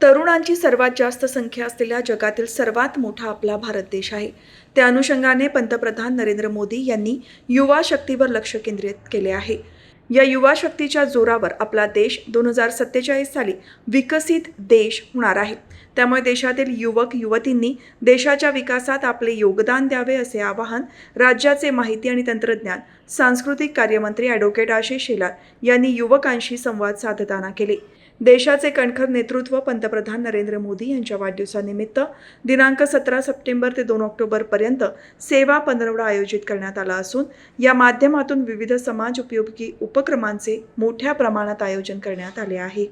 तरुणांची सर्वात जास्त संख्या असलेल्या जगातील सर्वात मोठा आपला भारत देश आहे. त्या अनुषंगाने पंतप्रधान नरेंद्र मोदी यांनी युवा शक्तीवर लक्ष केंद्रित केले आहे. या युवा शक्तीच्या जोरावर आपला देश दोन हजार सत्तेचाळीस साली विकसित देश होणार आहे. त्यामुळे देशातील युवक युवतींनी देशाच्या विकासात आपले योगदान द्यावे असे आवाहन राज्याचे माहिती आणि तंत्रज्ञान सांस्कृतिक कार्यमंत्री ॲडव्होकेट आशिष शेलार यांनी युवकांशी संवाद साधताना केले. देशाचे कणखर नेतृत्व पंतप्रधान नरेंद्र मोदी यांच्या वाढदिवसानिमित्त दिनांक सतरा सप्टेंबर ते दोन ऑक्टोबरपर्यंत सेवा पंधरवडा आयोजित करण्यात आला असून या माध्यमातून विविध समाज उपयोगी उपक्रमांचे मोठ्या प्रमाणात आयोजन करण्यात आले आहे.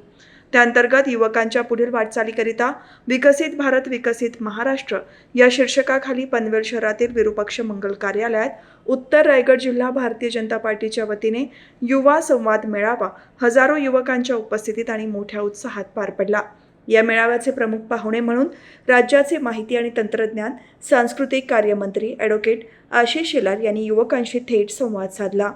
त्याअंतर्गत युवकांच्या पुढील वाटचालीकरिता विकसित भारत विकसित महाराष्ट्र या शीर्षकाखाली पनवेल शहरातील विरुपक्ष मंगल कार्यालयात उत्तर रायगड जिल्हा भारतीय जनता पार्टीच्या वतीने युवा संवाद मेळावा हजारो युवकांच्या उपस्थितीत आणि मोठ्या उत्साहात पार पडला. या मेळाव्याचे प्रमुख पाहुणे म्हणून राज्याचे माहिती आणि तंत्रज्ञान सांस्कृतिक कार्यमंत्री ॲडव्होकेट आशिष शेलार यांनी युवकांशी थेट संवाद साधला.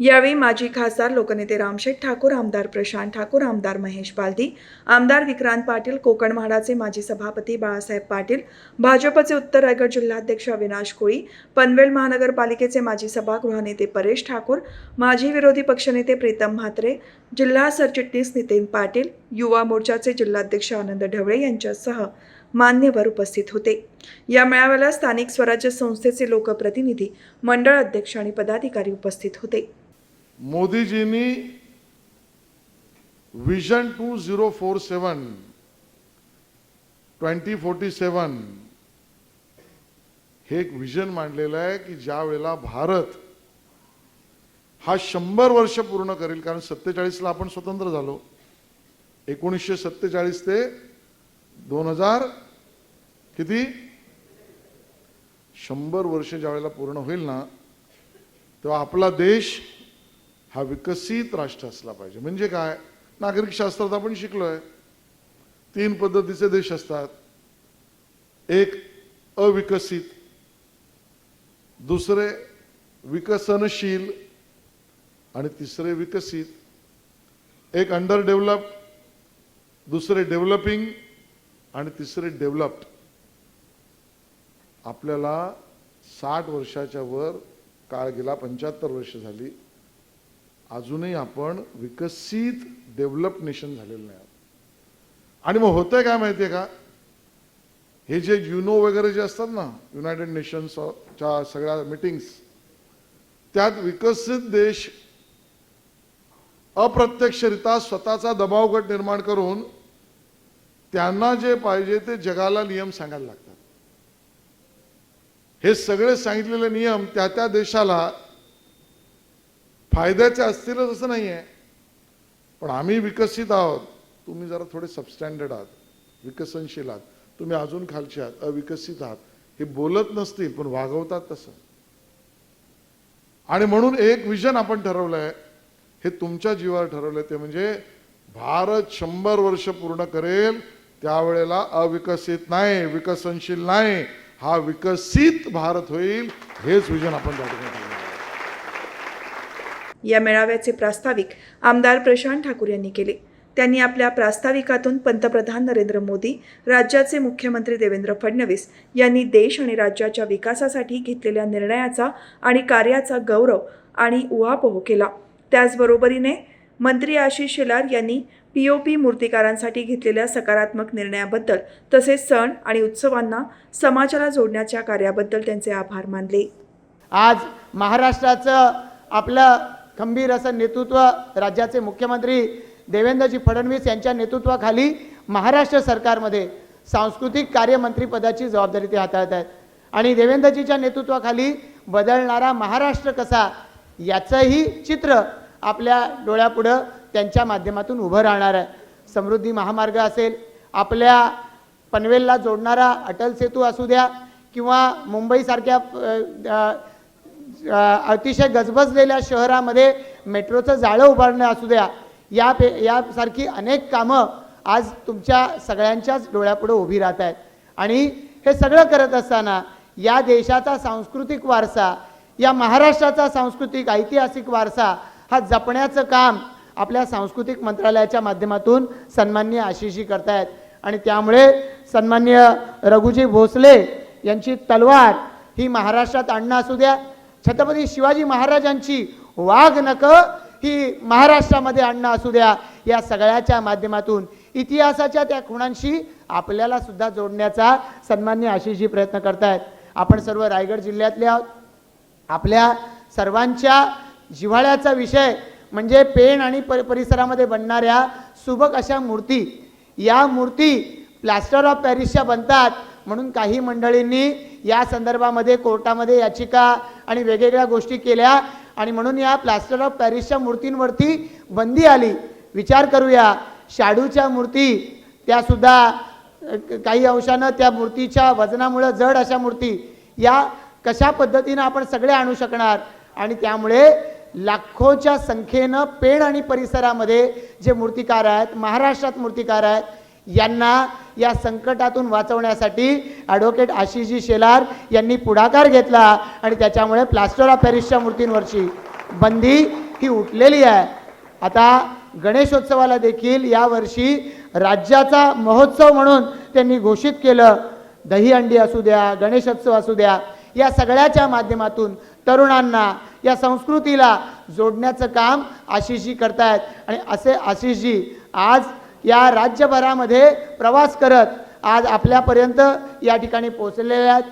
यावेळी माजी खासदार लोकनेते रामशेठ ठाकूर आमदार प्रशांत ठाकूर आमदार महेश बालदी आमदार विक्रांत पाटील कोकण म्हाडाचे माजी सभापती बाळासाहेब पाटील भाजपचे उत्तर रायगड जिल्हाध्यक्ष अविनाश कोळी पनवेल महानगरपालिकेचे माजी सभागृहनेते परेश ठाकूर माजी विरोधी पक्षनेते प्रीतम म्हात्रे जिल्हा सरचिटणीस नितीन पाटील युवा मोर्चाचे जिल्हाध्यक्ष आनंद ढवळे यांच्यासह मान्यवर उपस्थित होते. या मेळाव्याला स्थानिक स्वराज्य संस्थेचे लोकप्रतिनिधी मंडळ अध्यक्ष आणि पदाधिकारी उपस्थित होते. मोदीजींनी vision two zero four seven twenty forty seven हे एक विजन मांडलेलं आहे की ज्या वेळेला भारत हा शंभर वर्ष पूर्ण करेल कारण सत्तेचाळीसला आपण स्वतंत्र झालो. एकोणीसशे सत्तेचाळीस ते दोन हजार किती? शंभर वर्ष ज्या वेळेला पूर्ण होईल ना तेव्हा आपला देश हा विकसित राष्ट्र असला पाहिजे. म्हणजे काय? नागरिक शास्त्रात आपण शिकलोय. तीन पद्धतीचे देश असतात. एक अविकसित. दुसरे विकसनशील. आणि तिसरे विकसित. एक अंडर डेव्हलप दुसरे डेव्हलपिंग आणि तिसरे डेव्हलप्ड आपल्याला साठ वर्षाच्या वर काळ गेला पंच्याहत्तर वर्ष झाली. अजूनही आपण विकसित डेव्हलप नेशन झालेलं नाही आणि मग होतंय काय माहितीये का? हे जे युनो वगैरे जे असतात ना युनायटेड नेशन्सच्या सगळ्या मिटिंग्स त्यात विकसित देश अप्रत्यक्षरित्या स्वतःचा दबाव गट निर्माण करून त्यांना जे पाहिजे ते जगाला नियम सांगायला लागतात. हे सगळे सांगितलेले नियम त्या त्या देशाला फायद्याचे असतीलच असं नाही आहे पण आम्ही विकसित आहोत. तुम्ही जरा थोडे सबस्टँडर्ड आहात. विकसनशील आहात. तुम्ही अजून खालचे आहात. अविकसित आहात. हे बोलत नसतील पण वागवतात तसं. आणि म्हणून एक विजन आपण ठरवलं आहे हे तुमच्या जीवावर ठरवलंय. ते म्हणजे भारत शंभर वर्ष पूर्ण करेल. त्यावेळेला अविकसित नाही विकसनशील नाही. हा विकसित भारत होईल. हेच विजन आपण त्या ठिकाणी ठरवलं या मेळाव्याचे प्रास्ताविक आमदार प्रशांत ठाकूर यांनी केले. त्यांनी आपल्या प्रास्ताविकातून पंतप्रधान नरेंद्र मोदी राज्याचे मुख्यमंत्री देवेंद्र फडणवीस यांनी देश आणि राज्याच्या विकासासाठी घेतलेल्या निर्णयाचा आणि कार्याचा गौरव आणि उहापोह केला. त्याचबरोबरीने मंत्री आशिष शेलार यांनी पी ओ पी मूर्तिकारांसाठी घेतलेल्या सकारात्मक निर्णयाबद्दल तसेच सण आणि उत्सवांना समाजाला जोडण्याच्या कार्याबद्दल त्यांचे आभार मानले. आज महाराष्ट्राचं आपलं खंबीर असं नेतृत्व राज्याचे मुख्यमंत्री देवेंद्रजी फडणवीस यांच्या नेतृत्वाखाली महाराष्ट्र सरकारमध्ये सांस्कृतिक कार्यमंत्रीपदाची जबाबदारी ते हाताळत आहेत. आणि देवेंद्रजीच्या नेतृत्वाखाली बदलणारा महाराष्ट्र कसा याचंही चित्र आपल्या डोळ्यापुढं त्यांच्या माध्यमातून उभं राहणार आहे. समृद्धी महामार्ग असेल आपल्या पनवेलला जोडणारा अटल सेतू असू द्या किंवा मुंबईसारख्या अतिशय गजबजलेल्या शहरामध्ये मेट्रोचं जाळं उभारणं असू द्या या पे यासारखी अनेक कामं आज तुमच्या सगळ्यांच्याच डोळ्यापुढे उभी राहत आहेत. आणि हे सगळं करत असताना या देशाचा सांस्कृतिक वारसा या महाराष्ट्राचा सांस्कृतिक ऐतिहासिक वारसा हा जपण्याचं काम आपल्या सांस्कृतिक मंत्रालयाच्या माध्यमातून सन्माननीय आशिषी करतायत. आणि त्यामुळे सन्मान्य रघुजी भोसले यांची तलवार ही महाराष्ट्रात आणणं असू द्या छत्रपती शिवाजी महाराजांची वाघ नक ही महाराष्ट्रामध्ये आणणं असू द्या या सगळ्याच्या माध्यमातून इतिहासाच्या त्या खुणांशी आपल्याला सुद्धा जोडण्याचा सन्मान्य आशिषजी प्रयत्न करतायत. आपण सर्व रायगड जिल्ह्यातले आहोत. आपल्या सर्वांच्या जिव्हाळ्याचा विषय म्हणजे पेण आणि पर परिसरामध्ये बनणाऱ्या सुबक अशा मूर्ती. या मूर्ती प्लॅस्टर ऑफ पॅरिसच्या बनतात. म्हणून काही मंडळींनी या संदर्भामध्ये कोर्टामध्ये याचिका आणि वेगवेगळ्या गोष्टी केल्या आणि म्हणून या प्लास्टर ऑफ पॅरिसच्या मूर्तींवरती बंदी आली. विचार करूया शाडूच्या मूर्ती त्यासुद्धा काही अंशानं त्या मूर्तीच्या वजनामुळं जड अशा मूर्ती या कशा पद्धतीनं आपण सगळे आणू शकणार? आणि त्यामुळे लाखोच्या संख्येनं पेण आणि परिसरामध्ये जे मूर्तिकार आहेत महाराष्ट्रात मूर्तिकार आहेत यांना या संकटातून वाचवण्यासाठी ॲडव्होकेट आशिषजी शेलार यांनी पुढाकार घेतला आणि त्याच्यामुळे प्लास्टर ऑफ पॅरिसच्या मूर्तींवरची बंदी ही उठलेली आहे. आता गणेशोत्सवाला देखील यावर्षी राज्याचा महोत्सव म्हणून त्यांनी घोषित केलं. दहीहंडी असू द्या गणेशोत्सव असू द्या या सगळ्याच्या माध्यमातून तरुणांना या संस्कृतीला जोडण्याचं काम आशिषजी करतायत. आणि असे आशिषजी आज या राज्यभरामध्ये प्रवास करत आज आपल्यापर्यंत या ठिकाणी पोचलेल्या आहेत.